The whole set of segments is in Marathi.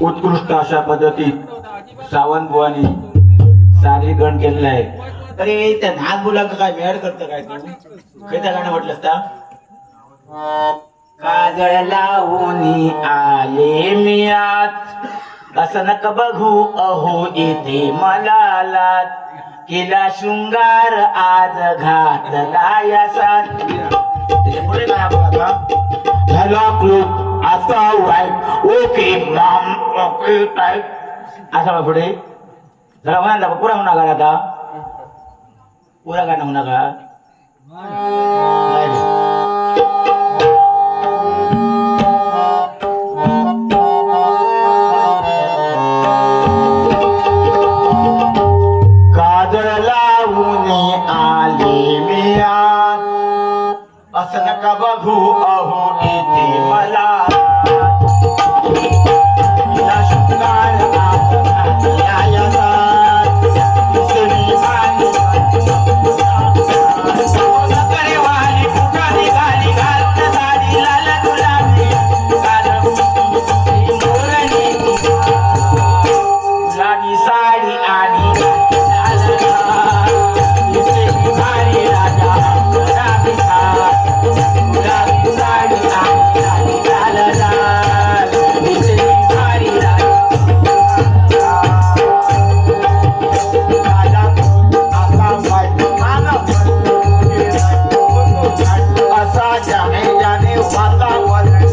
उत्कृष्ट अशा पद्धतीत सावंतबुवानी सादरीकरण केलेलं आहे. अरे त्या लहान मुलांचं काय मेळ करतं काय तू? गाणं म्हटलंस का काजळ लावून आले मी आज. असं नक बघू अहो येते मला लाज केला शृंगार आज घातला या साथ. पुढे काय आपण आता? झाला क्लोक. आता वाईट. Okay mom okay type. असा मग पुढे. जरा होणार दाखव पुरा म्हणा आता. पुरा गाणं म्हणा का असं नका बघू अहो वातावरण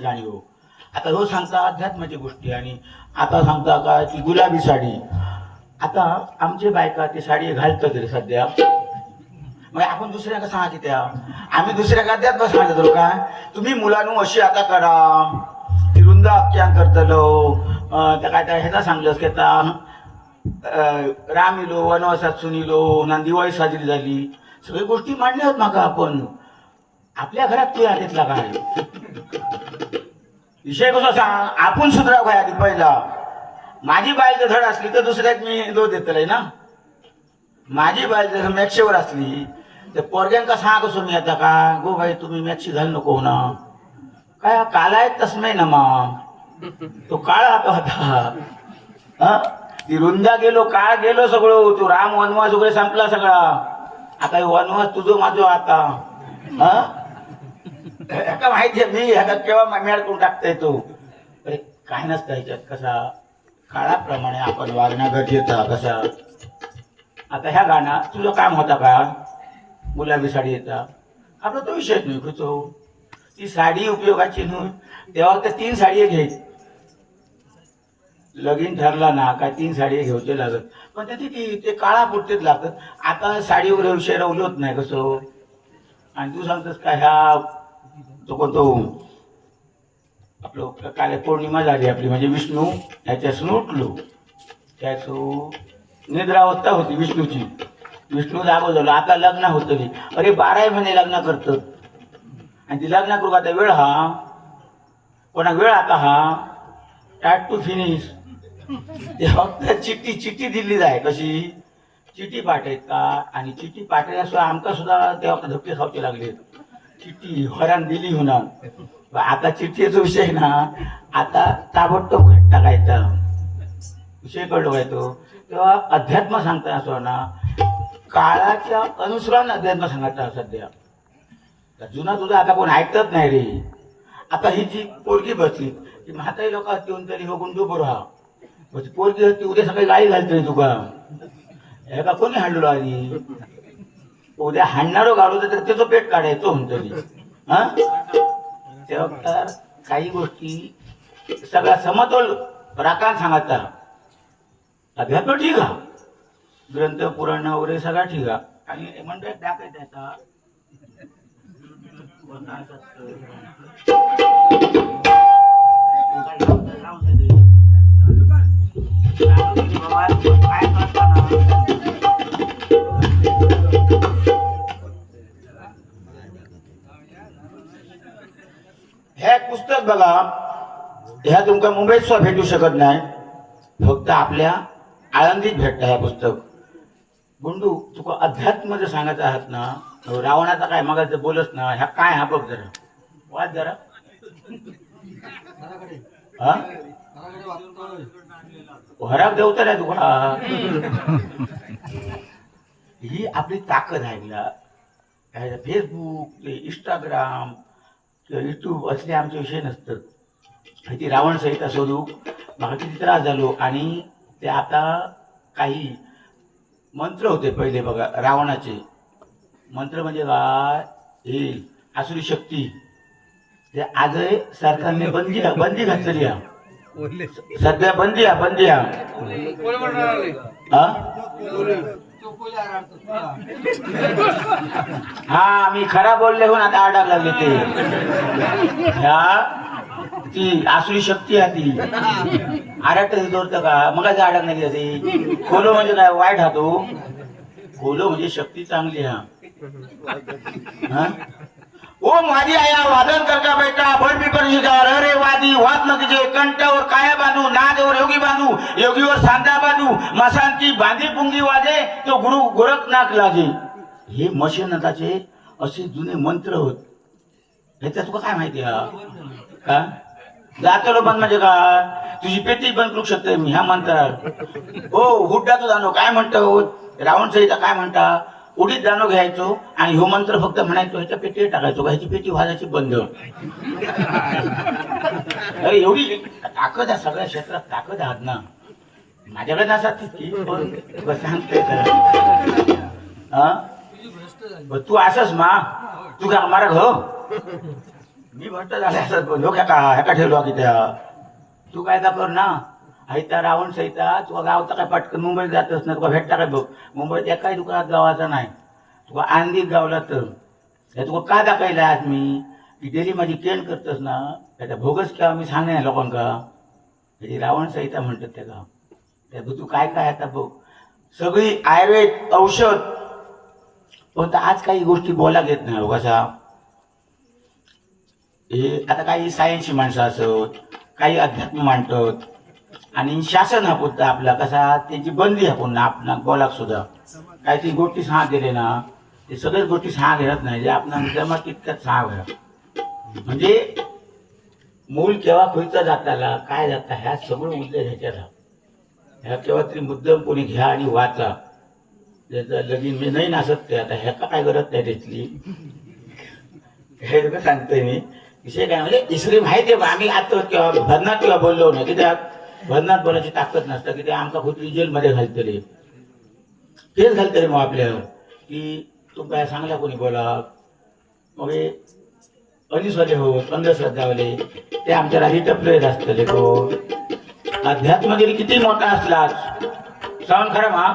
लहान जाणीव गाणी हो. आता रोज सांगता अध्यात्माची गोष्टी आणि आता सांगता का ती गुलाबी साडी. आता आमचे बायका ती साडी घालतात रे सध्या. मग आपण दुसऱ्याका सांगा की त्या. आम्ही दुसऱ्याका अध्यात्म सांगतो का तुम्ही मुलांनो अशी आता करा. ती रुंद आख्यान करतलो त्या काय त्या ह्याचा सांगलंस की आता राम इलो वनवासात सुनिलो ना दिवाळी साजरी झाली. सगळी गोष्टी मांडल्या आहेत माका आपण. आपल्या घरात तू आलेतला काय? विषय कसा सांग आपण सुधराव काय आधी पहिला. माझी बायल जर धड असली तर दुसऱ्यात मी लो देतलंय ना माझी बायल जर मॅक्शीवर असली तर पोरग्यांका सांगा कसो मी आता का? गो भाई तुम्ही मॅक्शी घाल नको ना. काय काला आहे तसमे ना मग? तो काळ आता होता. ती रुंदा गेलो काळ गेलो सगळं. तो राम वनवास वगैरे संपला सगळा. आता हे वनवास तुझं माझं आता. हा? ह्याका माहिती आहे? मी ह्याचा केव्हा मेळ करून टाकता येतो अरे काय नसतं ह्याच्यात कसा? काळाप्रमाणे आपण वागणं गरजेचा कसा? आता ह्या गाणं तुझं काम होता का? गुलाबी साडी येता. आपला तो विषयच नाही खुचो ती साडी उपयोगाची नव्हे तेव्हा तर तीन साडी घे. लगीन ठरला ना काय तीन साडी घेऊचे लागत. पण त्याची ती ते काळा पुरतेच लागतात. आता साडी वगैरे विषय रवलोच नाही कसं आणि तू सांगतोस का ह्या तो कोणतो? आपलं काल पौर्णिमा झाली आपली म्हणजे विष्णू ह्याच्यासून उठलो. त्याचो निद्रावस्था होती विष्णूची. विष्णू जागो झालो आता लग्न होतं अरे बाराही महिने लग्न करतं. आणि ती लग्न करू आता वेळ हा? कोणाक वेळ आता हा? टॅट टू फिनिश ते फक्त चिठ्ठी चिठ्ठी दिली जाय कशी? चिठी पाठयत का? आणि चिठी पाठयल्याशिवाय आमका सुद्धा तेव्हा धपके खावचे लागले चिठ्ठी हरान दिली होणार. आता चिठ्ठीचा विषय ना आता ताबडतोब घट टाकायचा. विषय कळलो काय तो? तेव्हा अध्यात्म सांगता असो ना काळाच्या अनुसरण अध्यात्म सांगायचा सध्या. जुना तुझा आता कोण ऐकतच नाही रे. आता ही जी पोरगी बसली ती म्हातारी लोक येऊन तरी हो गुंडू बरो हा. म्हणजे पोरगी होती उद्या सकाळी गाळी घालतली तुका. हे का कोणी हाडलो आधी? उद्या हाणणारो घालू तर त्याचं पेट काढायचं म्हणतो हा? तर काही गोष्टी सगळा समतोल राखान सांगायचा अध्यात्म ठीक हा ग्रंथ पुराण वगैरे सगळा ठीक हा आणि म्हणतोय टाकायचं आता हे पुस्तक बघा. ह्या तुमका मुंबईत सुद्धा भेटू शकत नाही. फक्त आपल्या आळंदीत भेटतं हे पुस्तक. गुंडू तुका अध्यात्म जर सांगायचं आहात ना रावणाचा काय मागायचं बोलच ना ह्या काय हा बघ जरा. वाच जरा. हा? घरात देवता आहे तुका. ही आपली ताकद आहे फेसबुक ते इंस्टाग्राम किंवा युट्यूब असले आमचे विषय नसतात. ती रावण संहिता शोधू मला किती त्रास झालो आणि ते आता काही मंत्र होते पहिले बघा रावणाचे. मंत्र म्हणजे काय हे आसुरी शक्ती. ते आजही सरकारने बंदी बंदी घातलेली आहे. सध्या बंदी आहे बंदी आहे. हा मी खरा बोलले होऊन आता आडाग लागले ते. ह्या ती आसुरी शक्ती आहे ती. आराट जोडतं का? मग आडाग नाही ती खोलो म्हणजे काय? वाईट हा तो. खोलो म्हणजे शक्ती चांगली हा? ओ माझी आया वादन करता बेटा? बड पिपर शिकार. अरे वादी वाद नदीचे कंठावर काया बांधू नादेवर योगी बांधू योगीवर सांदा बांधू. मसांची बांधी पुंगी वाजे तो गुरु गोरखनाथ लाजे. हे मशनताचे असे जुने मंत्र होत. ह्याच्या तुका काय माहिती हा? का जातलो पण म्हणजे का तुझी पेटी बंद करू शकते मी ह्या मंत्रात हो हुड्डा तू जाणो. काय म्हणतो? रावण सहिता काय म्हणता? उडीत जाणो घ्यायचो आणि हो मंत्र फक्त म्हणायचो ह्याच्या पेटीवर टाकायचो ह्याची पेटी वाजायची बंद. अरे एवढी ताकद आहे सगळ्या क्षेत्रात ताकद आहात ना माझ्याकडे नसतात तितकी सांगते तू असस मा. तू का मारा घ हो? मी भट्ट झाले असत पण का ह्याका ठेवलो की त्या. तू काय कर ना? हैता रावण सहिता तुका गावता काय पटकन मुंबईत जातच ना तुका भेटता काय बघ? मुंबईत एकाही दुकानात गावाचा नाही. तुका आंदीत गावला तर. हे तुका का दाखयला आज मी? की डेली माझी केण करतस ना त्याचा भोगस किंवा मी सांगणे लोकांका. त्याची रावण संहिता म्हणतात त्याला त्या तू काय काय आता बघ. सगळी आयुर्वेद औषध. पण तर आज काही गोष्टी बोला घेत नाही हो कसा. हे आता काही सायन्सची माणसं असत काही अध्यात्म मांडतात. आणि शासन हा पुढचा आपला कसा त्याची बंदी हा पुन्हा आपण बोलाक सुद्धा. काही ती गोष्टी सहा दिले ना ते सगळ्याच गोष्टी सहा घेत नाही जे आपण जमा तितक्यात सहा घ्या म्हणजे मूल केव्हा खुयचा जाताला काय जाता ह्या सगळं मुद्दे ह्याच्यात ह्या केव्हा तरी मुद्दम कोणी घ्या आणि वाचा. ज्याचं लगीन मी नाही नासत ते आता ह्याका काय करत नाही त्यातली. हे सांगतोय मी. विषय काय म्हणजे तिसरी माहिती आहे आम्ही आता किंवा भरणार किंवा बोललो नाही. कित्याक भरनात बोलायची ताकद नसतं की ते आमका खुत्री जेलमध्ये घालतले तेच घालतले मग आपल्यावर. की तू काय सांगला कोणी बोला? मग हे अनिस्वाले हो अंधश्रद्धावाले ते आमच्या राही टपले असतले हो अध्यात्म जरी किती मोठा असला सांग खरं मा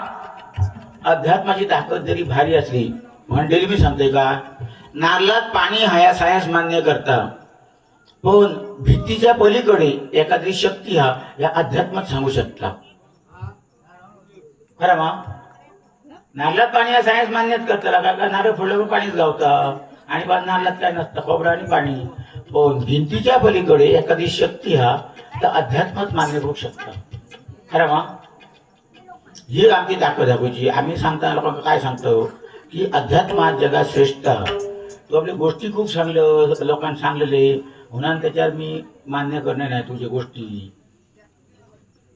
अध्यात्माची ताकद जरी भारी असली म्हणलेली मी सांगते का नारळात पाणी हयास हयास मान्य करता. पण भीतीच्या पलीकडे एखादी शक्ती हा या अध्यात्मात सांगू शकता. खरं मा? नारळात पाणी हा सायन्स मान्यच करता का का नारळ फोडल्यावर पाणीच गावता. आणि बा नारळात काय नसतं खोबरं आणि पाणी. पण भिंतीच्या पलीकडे एखादी शक्ती हा तर अध्यात्मात मान्य करू शकता. खरं मा? ही आमची ताकद दाखवायची आम्ही सांगताना लोकांना काय सांगतो? की अध्यात्मात जगात श्रेष्ठ तू आपली गोष्टी खूप सांगलं लोकांना सांगलेले. म्हणून त्याच्यावर मी मान्य करणार नाही तुझ्या गोष्टी.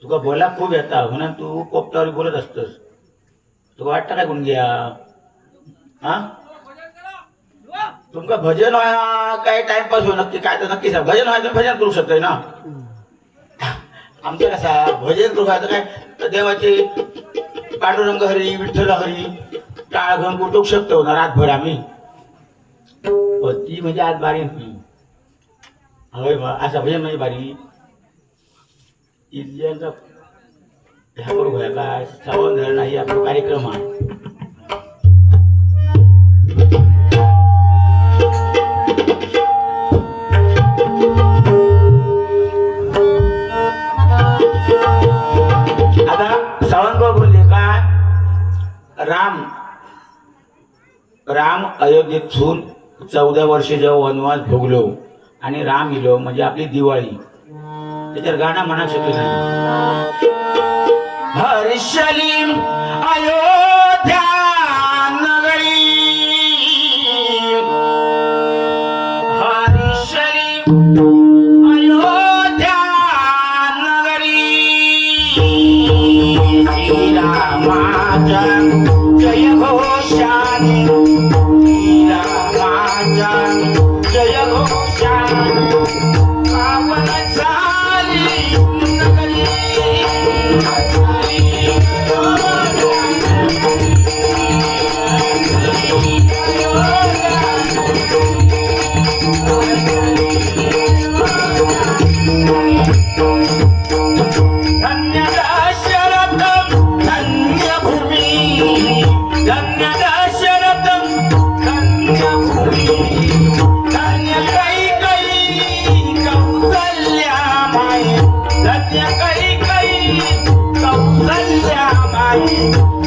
तुका बोला खूप येता म्हणून तू पोपटावर बोलत असतस. तुका वाटतं काय कोण घ्या हा? तुमका भजन व्हाया काय टाइमपास होऊ नक्की काय तर नक्की सांग. भजन व्हायचं भजन करू शकतोय ना? आमचं कसा भजन करू व्हायचं काय? तर देवाचे पांडुरंग हरी विठ्ठल हरी टाळ घेऊन कुठू शकतो ना? रातभर आम्ही. ती म्हणजे आज बारी नाही बा असा भजन म्हणजे बारी इथल्यांचा ह्यावर करू काय श्रावण धरण ही आपला कार्यक्रम आहे आता सावंतभाऊ बोलले काय राम राम अयोध्येतून चौदा वर्ष जेव्हा वनवास भोगलो आणि राम इलो म्हणजे आपली दिवाळी. त्याच्यावर गाणं म्हणा शकलो नाही. हर्षलीम आयो.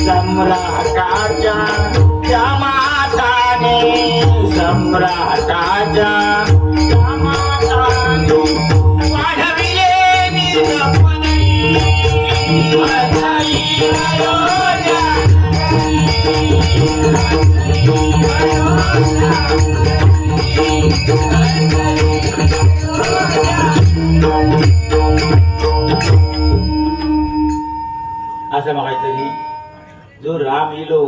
सम्राटाच्या त्या माताने सम्राटाच्या त्या माताने वाढविले असं बघायचं काहीतरी जो राम येलो.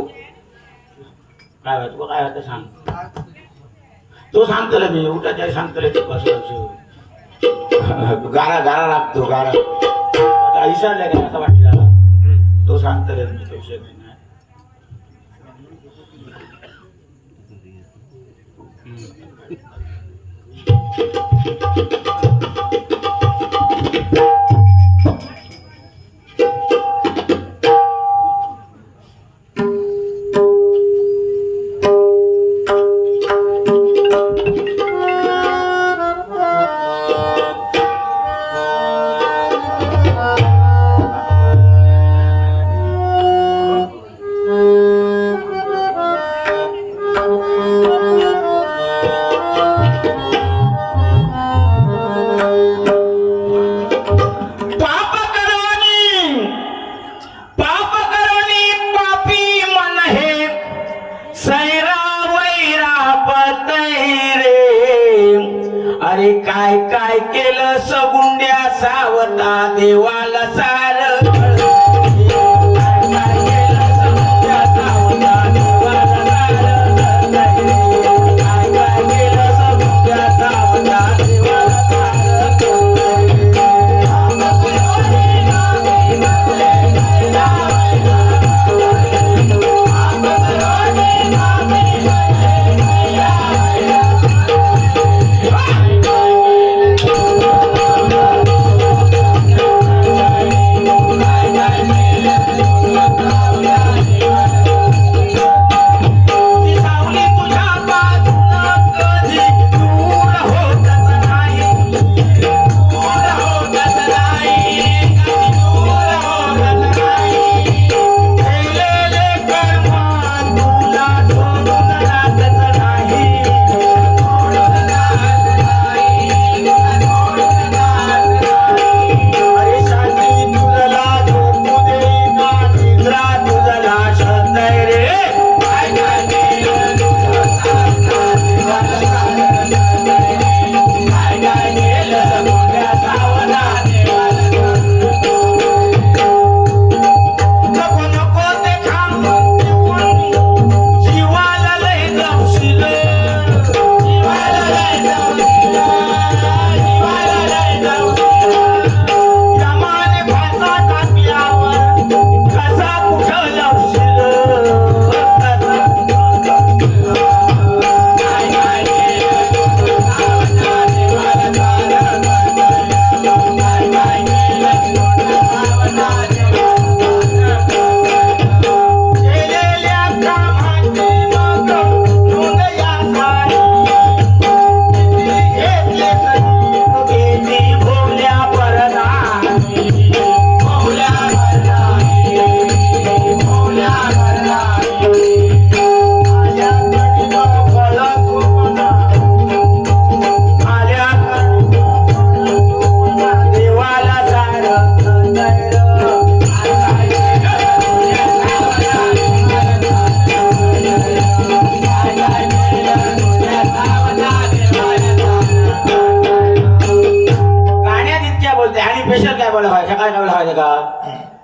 काय होत? काय होतं सांग. तो सांगतलं मी उठाच्या सांगतलं ते बसवायचं. गारा गारा लागतो गारा. आता विसरल्या काय असं वाटलं तो सांगतलं मी तो विषय नाही सावता देवाला सा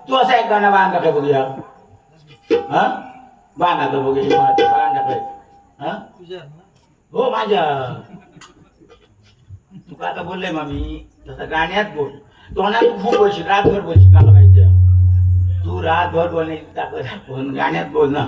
तू असा एक गाणं बांधा काय बघूया? हा? बांधा तर बघूया? बांधा काय हा? हो माझ्या तुका आता बोलले मामी तसं गाण्यात बोल. तोंडात तू खूप बोलशील रातभर बोलशील मला माहिती तू रातभर बोलण्याची ताकद आहे. पण गाण्यात बोल ना.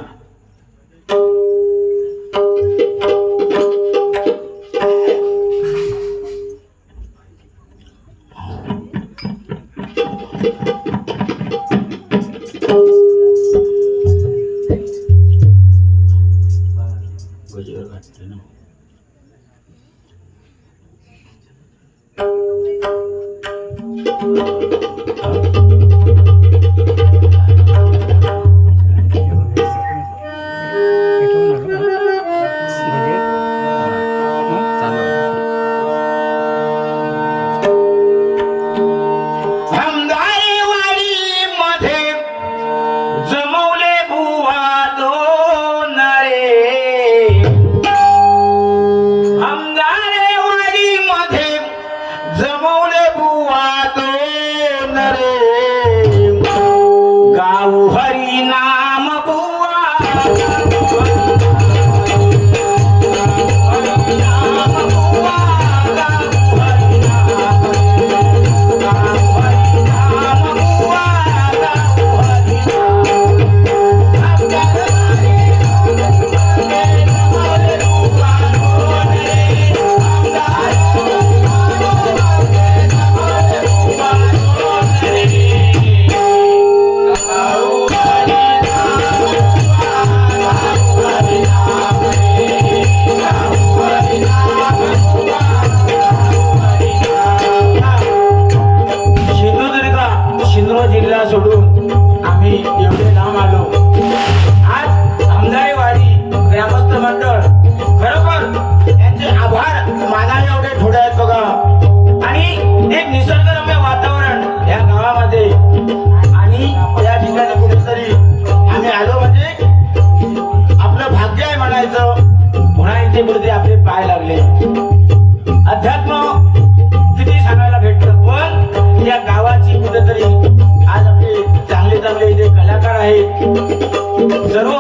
सर्व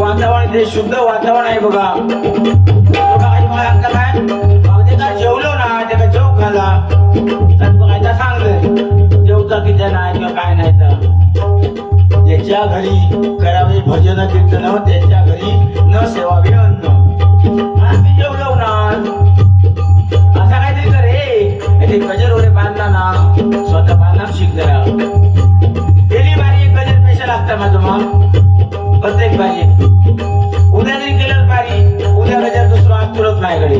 वातावरण ते शुद्ध वातावरण आहे बघा. काय जेवलो ना जेव खाला तर सांगलं जेवता की नाही किंवा काय नाही तर. घरी करावे भजन कीर्तन त्याच्या घरी न सेवावे अन्न. आम्ही जेवलो ना. असा काहीतरी कर रे ते गजर वगैरे बांधला ना. स्वतः बांधणार शिकलं गेली बारी एक गजर माझं मग प्रत्येक पाहिजे उद्या जरी केलं पाहिजे उद्या गजर दुसरं आज तुरत नाही कडे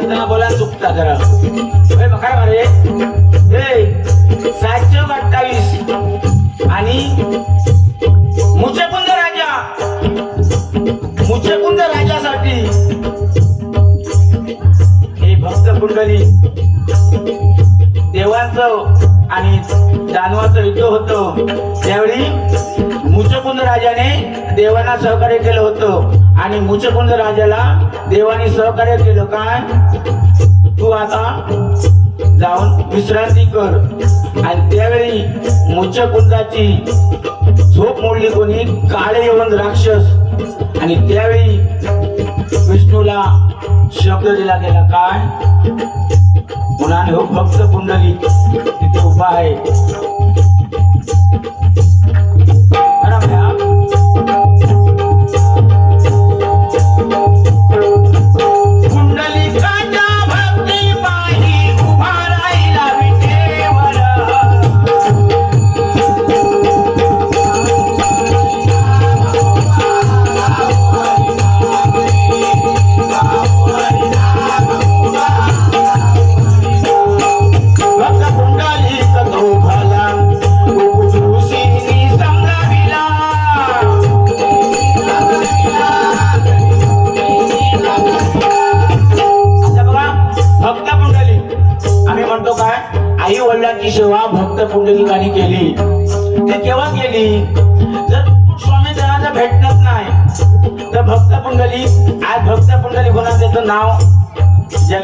माहिती बोला चुकता जरा. होय बघा मारे हे सातशे अठ्ठावीस आणि मुचकुंद राजा. मुचकुंद राजासाठी. हे भक्त कुंडली. देवांचं आणि दानवाचं युद्ध होतं. त्यावेळी मुचकुंद राजाने देवांना सहकार्य केलं होतं. आणि मुचकुंद राजाला देवाने सहकार्य केलं. काय? तू आता जाऊन विश्रांती कर. आणि त्यावेळी मुचकुंदाची झोप मोडली कोणी? काळे येऊन राक्षस. आणि त्यावेळी विष्णूला शब्द दिला गेला. काय? मुलाने हो भक्त कुंडली तिथे उभा आहे.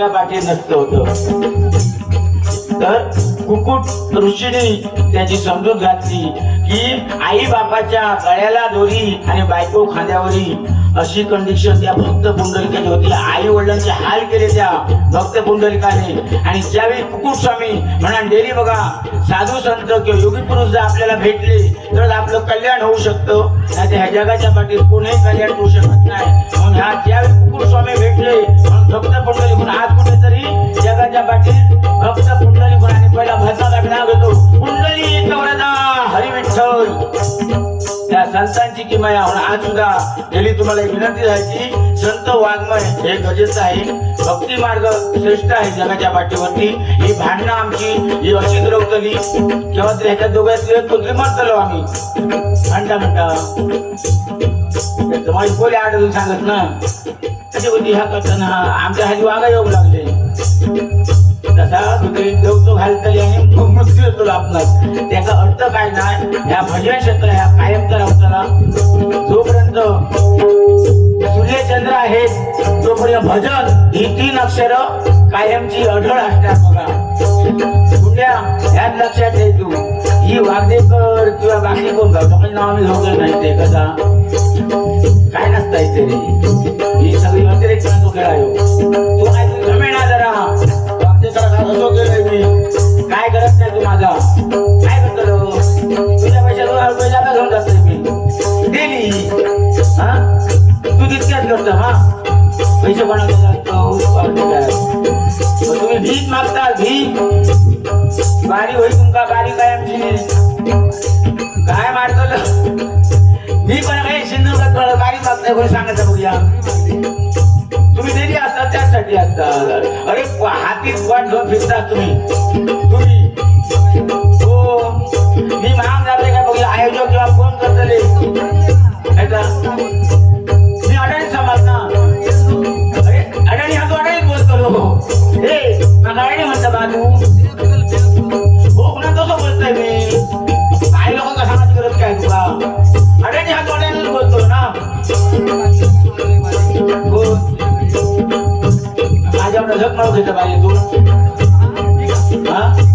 जगापाठी नष्ट होत. तर कुकुट ऋषीने त्याची समजूत घातली की आई बापाच्या गळ्याला दोरी आणि बायको खांद्यावरी अशी कंडिशन त्या भक्त पुंडलिकाची होती. आई वडिलांचे हाल केले त्या भक्त पुंडलिकाने. आणि ज्यावेळी कुकुट स्वामी म्हणा डेली बघा साधू संत किंवा योगी पुरुष जर आपल्याला भेटले तर आपलं कल्याण होऊ शकतं. नाही ह्या जगाच्या पाठीत कोणीही कल्याण होऊ शकत नाही. म्हणून ह्या ज्यावेळी कुकुट स्वामी भेटले म्हणून भक्त पुंडलिकून आज कुठेतरी जगाच्या पाठीत भक्त पुंडलिकून आणि पहिला भजनाला नाव घेतो. पुंडली वरदा विठ्ठल. त्या संतांची किमया म्हणून आज सुद्धा गेली तुम्हाला एक विनंती जायची संत वाङ्मय हे गरजेचं आहे. भक्ती मार्ग श्रेष्ठ आहे जगाच्या पाठीवरती. ही भांडणं आमची ही अशी द्रवतली किंवा ह्याच्या दोघांत कोणतरी मरतलो आम्ही. म्हणता. म्हणता तुम्हाला कोणी आढळून सांगत ना अशी होती ह्या करताना आमच्या हाती वागा येऊ लागले. तसा तुम्ही देवतो मग मृत्यू आपणास त्याचा अर्थ काय ना या भजन क्षेत्र ह्या कायमचा राहताना जोपर्यंत सूर्यचंद्र आहेत तोपर्यंत भजन ही तीन अक्षर कायमची अढळ असणार बघा. कुठल्या? ह्यात लक्षात ठेव. तू ही वागदेकर किंवा बाकी कोण गावतो म्हणजे नाव आम्ही झोपलं नाही ते कसा? काय नसता इथे ही सगळी अतिरिक्त खेळायो तू काय तुम्ही जमेना जरा. वागदेकर का असो गेलोय मी. काय गरज नाही तू माझा काय करतो? तुझ्या पैशात दोन रुपये जाता घेऊन जातोय मी. डेली. हा? तू तितक्याच करतो हा? पैसे कोणाकडे तुम्ही भीक मागता भीक? बारी होई तुमका बारी काय आमची? काय मारतो? मी पण काही सिंधू बारी मागताय कोणी सांगायचं बघूया. असता त्यासाठी अरे हातीत वाट घेऊन फिरता तुम्ही? तुम्ही? हो. मी महाग जाते का बघितलं आयोजक किंवा फोन करतले माझ्याकडे मारू तू हा